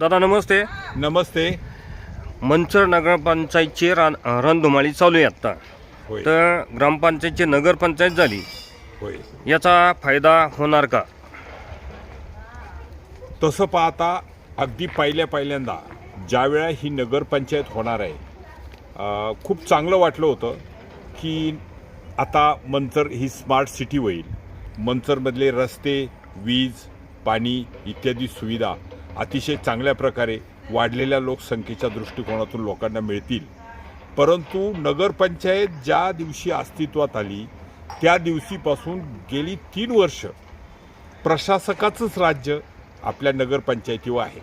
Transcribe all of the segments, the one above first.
दादा नमस्ते. नमस्ते. मंचर नगरपंचायतची रण रणधुमाळी चालू आहे आत्ता. होय. तर ग्रामपंचायतची नगरपंचायत झाली. होय. याचा फायदा होणार का? तसं पाहता अगदी पहिल्या पहिल्यांदा ज्यावेळा ही नगरपंचायत होणार आहे अ, खूप चांगलं वाटलं होतं की आता मंचर ही स्मार्ट सिटी होईल. मंचरमधले रस्ते वीज पाणी इत्यादी सुविधा अतिशय चांगल्या प्रकारे वाढलेल्या लोकसंख्येच्या दृष्टिकोनातून लोकांना मिळतील. परंतु नगरपंचायत ज्या दिवशी अस्तित्वात आली त्या दिवशीपासून गेली तीन वर्ष प्रशासकाचंच राज्य आपल्या नगरपंचायतीवर आहे.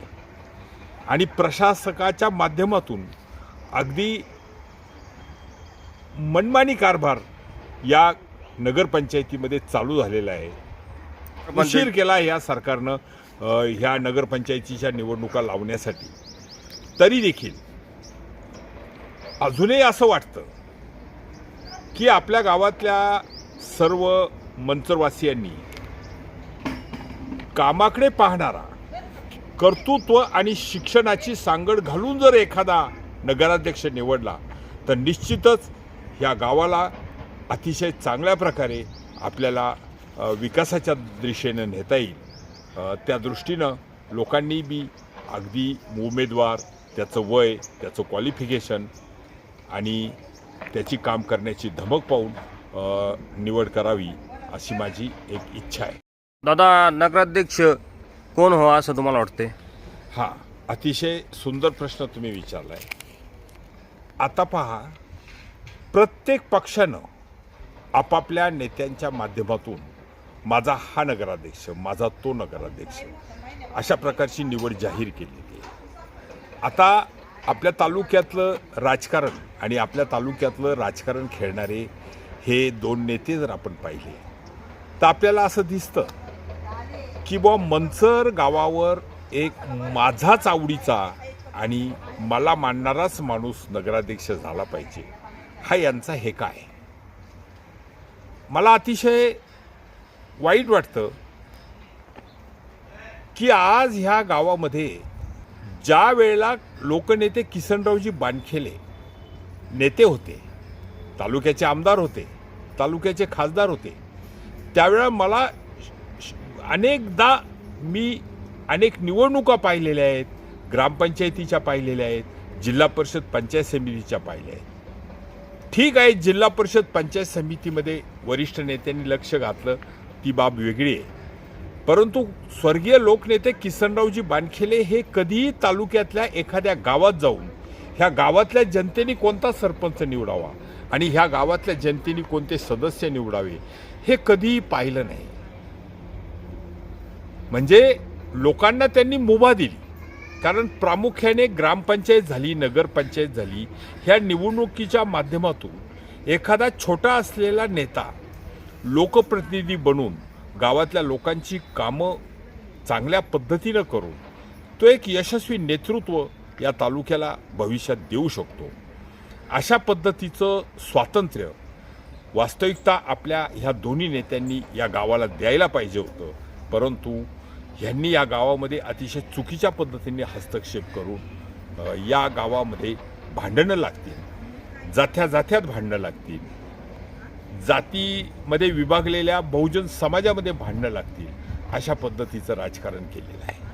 आणि प्रशासकाच्या माध्यमातून अगदी मनमानी कारभार या नगरपंचायतीमध्ये चालू झालेला आहे. उशीर केला या सरकारनं. ह्या नगरपंचायतीच्या निवडणुका लावण्यासाठी. तरी देखील अजूनही असं वाटतं की आपल्या गावातल्या सर्व मंचरवासियांनी कामाकडे पाहणारा कर्तृत्व आणि शिक्षणाची सांगड घालून जर एखादा नगराध्यक्ष निवडला तर निश्चितच ह्या गावाला अतिशय चांगल्या प्रकारे आपल्याला विकासाच्या दृष्टीने नेता येईल. त्या दृष्टीनं लोकांनी बी अगदी उमेदवार त्याचं वय त्याचं क्वालिफिकेशन आणि त्याची काम करण्याची धमक पाहून निवड करावी अशी माझी एक इच्छा आहे. दादा नगराध्यक्ष कोण व्हावा असं तुम्हाला वाटते? हा अतिशय सुंदर प्रश्न तुम्ही विचारलाय. आता पहा प्रत्येक पक्षानं आपापल्या नेत्यांच्या माध्यमातून माझा हा नगराध्यक्ष माझा तो नगराध्यक्ष अशा प्रकारची निवड जाहीर केलेली आहे आता आपल्या तालुक्यातलं राजकारण आणि आपल्या तालुक्यातलं राजकारण खेळणारे हे दोन नेते जर आपण पाहिले तर आपल्याला असं दिसतं की बुवा मंचर गावावर एक माझाच आवडीचा आणि मला मानणाराच माणूस नगराध्यक्ष झाला पाहिजे. हा यांचा हे काय मला अतिशय वाईट वाटतं की आज ह्या गावामध्ये ज्या वेळेला लोकनेते किसनरावजी बानखेले नेते होते तालुक्याचे आमदार होते तालुक्याचे खासदार होते त्यावेळा मला अनेकदा मी अनेक निवडणुका पाहिलेल्या आहेत ग्रामपंचायतीच्या पाहिलेल्या आहेत जिल्हा परिषद पंचायत समितीच्या पाहिल्या आहेत. ठीक आहे जिल्हा परिषद पंचायत समितीमध्ये वरिष्ठ नेत्यांनी लक्ष घातलं ती बाब वेगळी आहे. परंतु स्वर्गीय लोकनेते किसनरावजी बानखेले हे कधीही तालुक्यातल्या एखाद्या गावात जाऊन ह्या गावातल्या जनतेने कोणता सरपंच निवडावा आणि ह्या गावातल्या जनतेने कोणते सदस्य निवडावे हे कधीही पाहिलं नाही. म्हणजे लोकांना त्यांनी मुभा दिली. कारण प्रामुख्याने ग्रामपंचायत झाली नगरपंचायत झाली ह्या निवडणुकीच्या माध्यमातून एखादा छोटा असलेला नेता लोकप्रतिनिधी बनून गावातल्या लोकांची कामं चांगल्या पद्धतीनं करून तो एक यशस्वी नेतृत्व या तालुक्याला भविष्यात देऊ शकतो. अशा पद्धतीचं स्वातंत्र्य वास्तविकता आपल्या ह्या दोन्ही नेत्यांनी या गावाला द्यायला पाहिजे होतं. परंतु ह्यांनी या गावामध्ये अतिशय चुकीच्या पद्धतीने हस्तक्षेप करून या गावामध्ये भांडणं लागतील. जाथ्या जाथ्यात भांडणं लागतील. जातीमध्ये विभागलेल्या बहुजन समाजामध्ये भांडणं लागतील अशा पद्धतीचं राजकारण केलेलं आहे.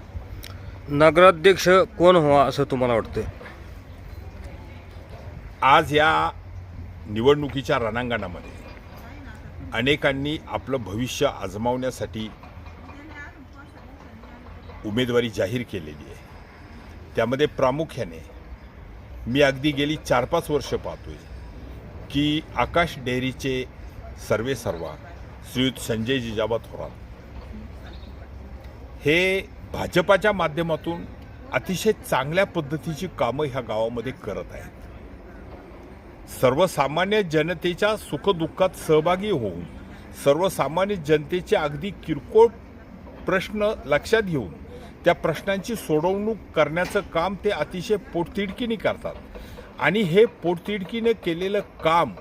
नगराध्यक्ष कोण व्हावा असं तुम्हाला वाटते आज या निवडणुकीच्या रणांगणामध्ये अनेकांनी आपलं भविष्य आजमावण्यासाठी उमेदवारी जाहीर केलेली आहे. त्यामध्ये प्रामुख्याने मी अगदी गेली चार पाच वर्ष पाहतोय की आकाश डेअरीचे सर्वे सर्वा श्रीयुत संजय जिजाबा थोरात हे भाजपाच्या माध्यमातून अतिशय चांगल्या पद्धतीची कामं ह्या गावामध्ये करत आहेत. सर्वसामान्य जनतेच्या सुखदुःखात सहभागी होऊन सर्वसामान्य जनतेचे अगदी किरकोळ प्रश्न लक्षात घेऊन त्या प्रश्नांची सोडवणूक करण्याचं काम ते अतिशय पोटतिडकीने करतात. आणि हे पोटतिडकीने केलेलं काम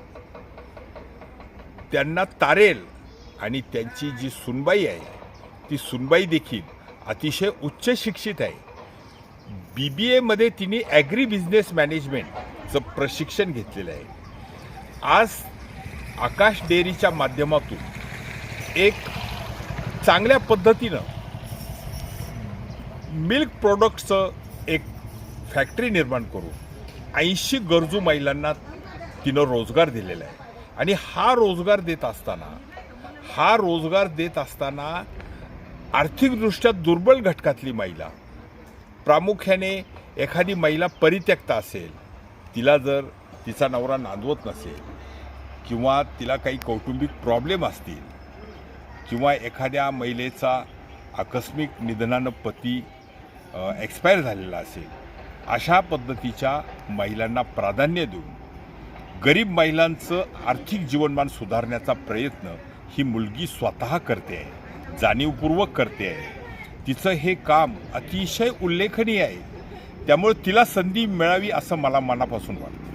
त्यांना तारेल. आणि त्यांची जी सुनबाई आहे ती सुनबाई देखील अतिशय उच्च शिक्षित आहे. बी बी एमध्ये तिने ॲग्री बिझनेस मॅनेजमेंटचं प्रशिक्षण घेतलेलं आहे. आज आकाश डेअरीच्या माध्यमातून एक चांगल्या पद्धतीनं मिल्क प्रोडक्टचं एक फॅक्टरी निर्माण करून ऐंशी गरजू महिलांना तिनं रोजगार दिलेला आहे. आणि हा रोजगार देत असताना हा रोजगार देत असताना आर्थिकदृष्ट्या दुर्बल घटकातली महिला प्रामुख्याने एखादी महिला परित्यक्ता असेल तिला जर तिचा नवरा नांदवत नसेल किंवा तिला काही कौटुंबिक प्रॉब्लेम असतील किंवा एखाद्या महिलेचा आकस्मिक निधनानं पती एक्सपायर झालेला असेल अशा पद्धतीच्या महिलांना प्राधान्य देऊन गरीब महिलांचं आर्थिक जीवनमान सुधारण्याचा प्रयत्न ही मुलगी स्वतः करते आहे जाणीवपूर्वक करते. आहे तिचं हे काम अतिशय उल्लेखनीय आहे. त्यामुळे तिला संधी मिळावी असं मला मनापासून वाटतं.